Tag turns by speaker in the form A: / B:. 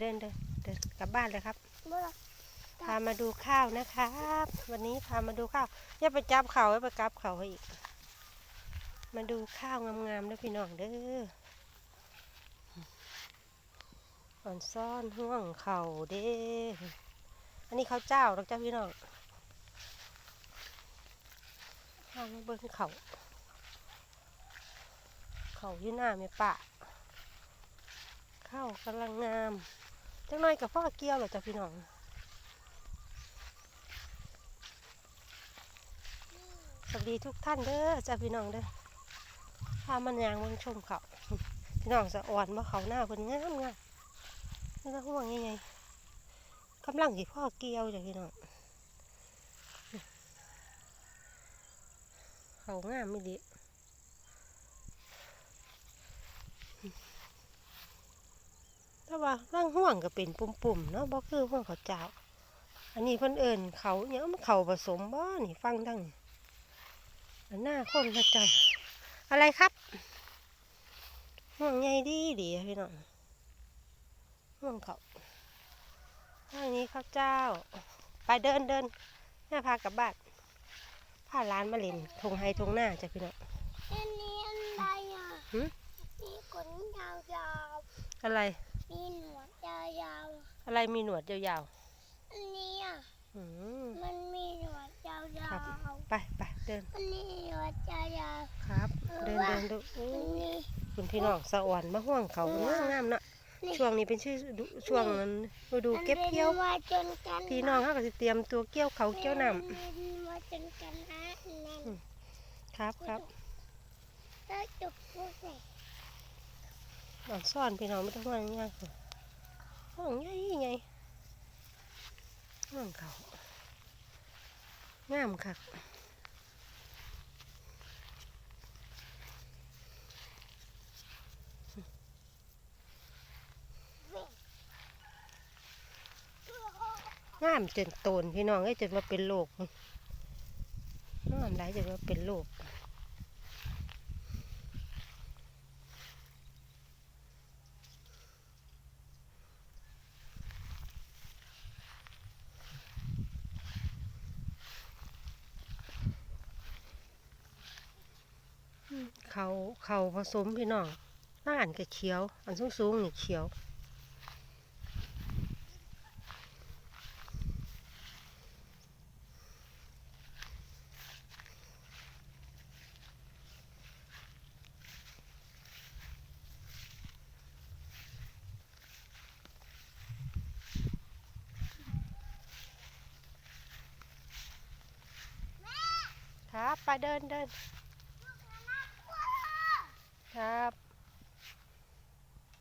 A: เดินเดินเดินกลับบ้านเลยครับ
B: เมื่อ
A: พามาดูข้าวนะครับ วันนี้พามาดูข้าวอย่าไปจับเขาอย่าไปกับเขาให้อีก มาดูข้าวงามๆเด้วยพี่น้องเด้ออ่อนซ่อนห่วงเข่าเด้ออันนี้ข้าวเจ้าหรอกจ้าพี่น้องข้าวมาเบิ้งเขาเขาอยู่หน้าแม่ปะ ข้าวกำลังงามจังน้อยกับพ่อเกี้ยวเหรอจ้าพี่น้องสวัสดีทุกท่านเด้อจ้าพี่น้องเด้อพามันยางเบิ่งชมเขาพี่น้องสะอ่อนมาเขาหน้าเพิ่นงามงามนี่ก็ห่วงยังไงกำลังสิพ่อเกี่ยวจ้ะพี่น้องเขางามไม่ดี แต่ว่าร่างห่วงก็เป็นปุ่มๆเนาะบ่คือห่วงเขาวเจ้า อันนี้เพิ่นเอิ้นเขาเนี่ยมันเขาผสมบ่นี่ฟังดังอันหน้าคนพระเจ้าอะไรครับห่วงใหญ่ดีดีอะพี่น้องห่วงเขาทางนี้ข้าวเจ้า ไปเดินเดินแม่พากลับบ้านพาร้านมาเล่นทงไฮทงหน้าจ้ะพี่น้อง
B: อันนี้อะไรอะ
A: หึ
B: มีขนยาว
A: อะไร
B: ๆ มีหนวดยาว
A: อะไรมีหนวดยาว
B: ๆอันนี้อะ
A: ๆอืม
B: มันมีหนวดยาว
A: ครับ
B: ๆ
A: ไปไปเดิน
B: อันนี้หนวดยาว
A: ครับ เดินเดินดู
B: ๆ
A: อู้
B: อันนี้
A: คุณพี่น้องสะอ่อนมาห่วงเขางามงามๆเนาะ
B: นี่
A: ช่วงนี้เป็นชื่อฤดูช่วงนั้นฤดูเก็บเกี่ยว
B: มันเป็นมาจนกัน
A: พี่น้องเขาก็จะเตรียมตัวเกี่ยวเขาวเกี่ยวน้
B: มันเป็นมาจนกันนะนั่นำ
A: ครับครับ
B: แล้วจุกพูดใส่
A: หล อนซ่อนพี่น้องไม่ต้องห่วงยากค่ะห่วงใหญ่ไงห่วงเขางามคักงามจนโตนพี่น้องเอ้จนว่าเป็นโรคงามหลายจนว่าเป็นโรค เขาเขาผสมพี่น้องหน้าอันก็เขียว อันสูงสูงๆนี่เขียว ครับไปเดินเดิน ครับ